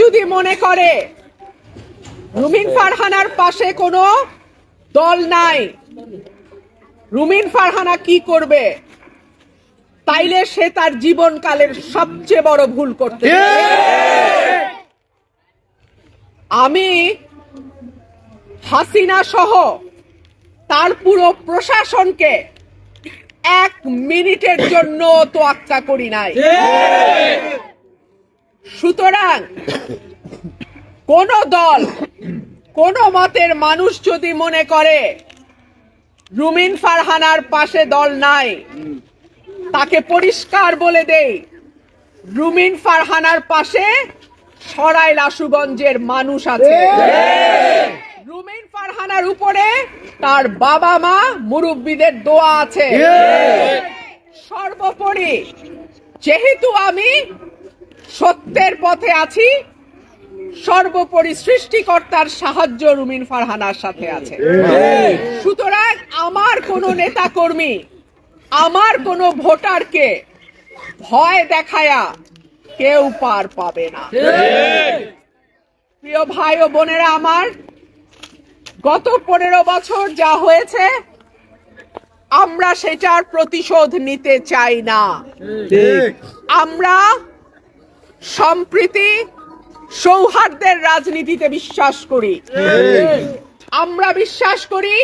যদি মনে করে রুমিন ফারহানার পাশে কোনো দল নাই রুমিন ফারহানা কি করবে? তাইলে সে তার জীবনকালের সবচেয়ে বড় ভুল করতে আমি হাসিনা সহ তার পুরো প্রশাসনকে এক মিনিটের জন্য তোয়াক্কা করি নাই। সুতরাং কোন দল কোন মতের মানুষ যদি মনে করে রুমিন ফারহানার পাশে দল নাই তাকে পরিষ্কার বলে দেই রুমিন ফারহানার পাশে সরাই লাসুগঞ্জের মানুষ আছে। রুমিন ফারহানার উপরে তার বাবা মা মুরব্বীদের দোয়া আছে। সর্বোপরি যেহেতু আমি সত্যের পথে আছি। সর্বোপরি সৃষ্টিকর্তার সাহায্য রুমিন ফারহানার সাথে আছে। সুতরাং আমার কোনো নেতা কর্মী আমার কোনো ভোটারকে ভয় দেখায়া কেউ পার পাবে না। প্রিয় ভাই ও বোনেরা আমার গত পনেরো বছর যা হয়েছে আমরা সেটার প্রতিশোধ নিতে চাই না। আমরা সম্প্রীতি সৌহার্দ্যের রাজনীতিতে বিশ্বাস করি। আমরা বিশ্বাস করি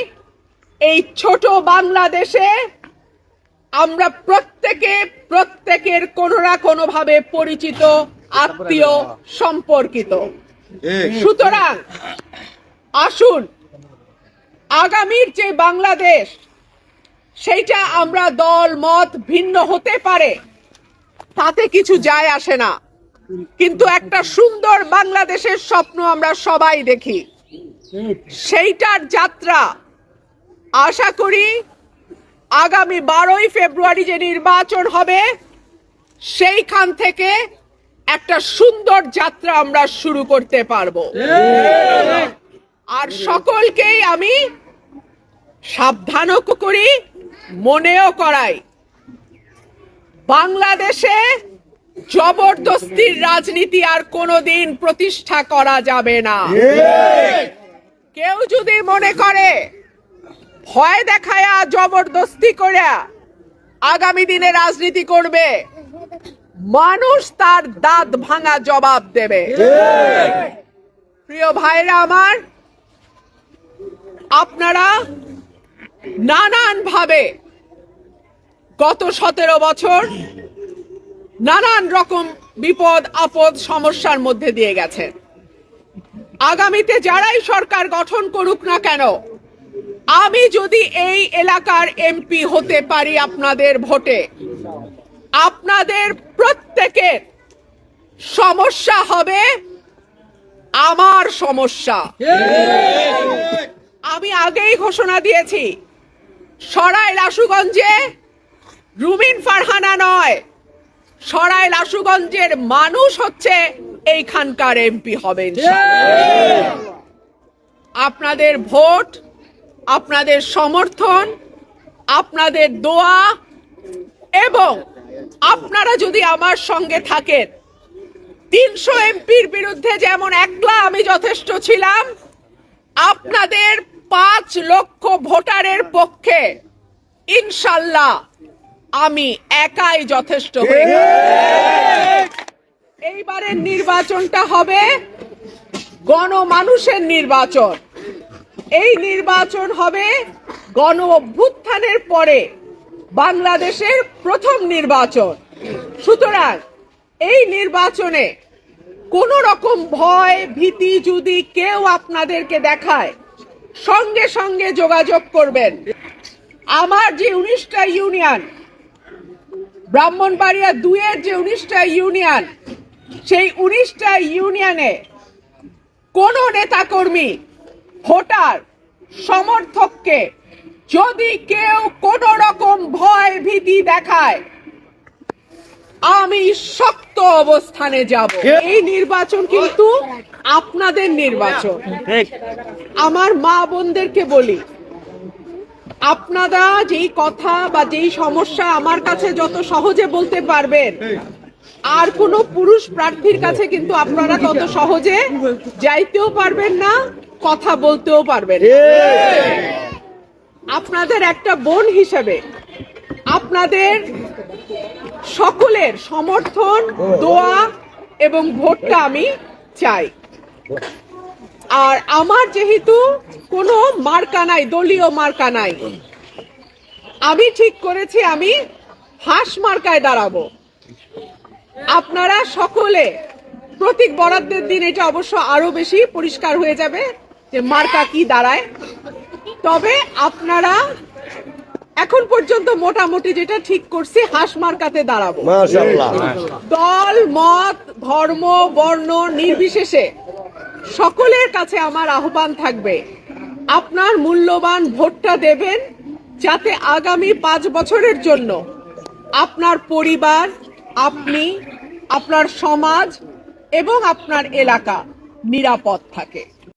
এই ছোট বাংলাদেশে আমরা প্রত্যেকে, প্রত্যেকের কোনো না কোনো ভাবে পরিচিত, আত্মীয়, সম্পর্কিত। সুতরাং আসুন, আগামীর যে বাংলাদেশ, সেইটা আমরা দল, মত ভিন্ন হতে পারে, তাতে কিছু যায় আসে না। কিন্তু একটা সুন্দর বাংলাদেশের স্বপ্ন আমরা সবাই দেখি। সেইটার যাত্রা আশা করি আগামী বারোই ফেব্রুয়ারি যে নির্বাচন হবে, সেইখান থেকে একটা সুন্দর যাত্রা আমরা শুরু করতে পারব। আর সকলকেই আমি সাবধানও করি, মনেও করাই। বাংলাদেশে জবরদস্তির রাজনীতি আর কোনোদিন প্রতিষ্ঠা করা যাবে না। কেউ যদি মনে করে, ভয় দেখায়া জবরদস্তি করে আগামী দিনে রাজনীতি করবে, মানুষ তার দাঁত ভাঙা জবাব দেবে। প্রিয় ভাইরা আমার, আপনারা নানান ভাবে গত সতেরো বছর নানান রকম বিপদ, আপদ, সমস্যার মধ্যে দিয়ে গেছে। আগামীতে যারাই সরকার গঠন করুক না কেন, আমি যদি এই এলাকার এমপি হতে পারি আপনাদের ভোটে, আপনাদের প্রত্যেকের সমস্যা হবে আমার সমস্যা। আমি আগেই ঘোষণা দিয়েছি সরাই লাসুগঞ্জে রুমিন ফারহানা নয় সরাই লাসুগঞ্জের মানুষ হচ্ছে এইখানকার এমপি হবেন আপনাদের ভোট আপনাদের সমর্থন আপনাদের দোয়া এবং আপনারা যদি আমার সঙ্গে থাকেন তিনশো এমপির বিরুদ্ধে যেমন একলা আমি যথেষ্ট ছিলাম আপনাদের পাঁচ লক্ষ ভোটারের পক্ষে ইনশাল্লাহ আমি একাই যথেষ্ট এইবারের নির্বাচনটা হবে গণমানুষের নির্বাচন। এই নির্বাচন হবে গণ অভ্যুত্থানের পরে বাংলাদেশের প্রথম নির্বাচন। সুতরাং এই নির্বাচনে কোন রকম ভয় ভীতি যদি কেউ আপনাদেরকে দেখায় সঙ্গে সঙ্গে যোগাযোগ করবেন। আমার যে উনিশটা ইউনিয়ন ব্রাহ্মণবাড়িয়া দুইয়ের যে উনিশটা ইউনিয়ন সেই উনিশটা ইউনিয়নে কোন নেতাকর্মী ভোটার সমর্থককে যদি কেউ কোন রকম ভয় ভীতি দেখায় আমি শক্ত অবস্থানে যাব। এই নির্বাচন কিন্তু আপনাদের নির্বাচন। আমার মা বোনদেরকে বলি আপনারা যেই কথা বা যেই সমস্যা আমার কাছে যত সহজে বলতে পারবেন আর কোনো পুরুষ প্রার্থীর কাছে কিন্তু আপনারা তত সহজে যাইতেও পারবেন না কথা বলতেও পারবেন আপনাদের একটা বোন হিসেবে আপনাদের সকলের সমর্থন দোয়া এবং ভোটটা আমি চাই। আর আমার যেহেতু কোনো মার্কা নাই দলীয় মার্কা নাই। আমি ঠিক করেছি আমি হাঁস মার্কায় দাঁড়াবো। আপনারা সকলে প্রতীক বরাদ্দের দিন এটা অবশ্য আরও বেশি পরিষ্কার হয়ে যাবে যে মার্কা কি দাঁড়ায়। তবে আপনারা এখন পর্যন্ত মোটামুটি যেটা ঠিক করছি হাঁস মার্কাতে দাঁড়াবো। দল মত ধর্ম বর্ণ নির্বিশেষে সকলের কাছে আমার আহ্বান থাকবে। আপনার মূল্যবান ভোটটা দেবেন যাতে আগামী পাঁচ বছরের জন্য আপনার পরিবার, আপনি, আপনার সমাজ এবং আপনার এলাকা নিরাপদ থাকে।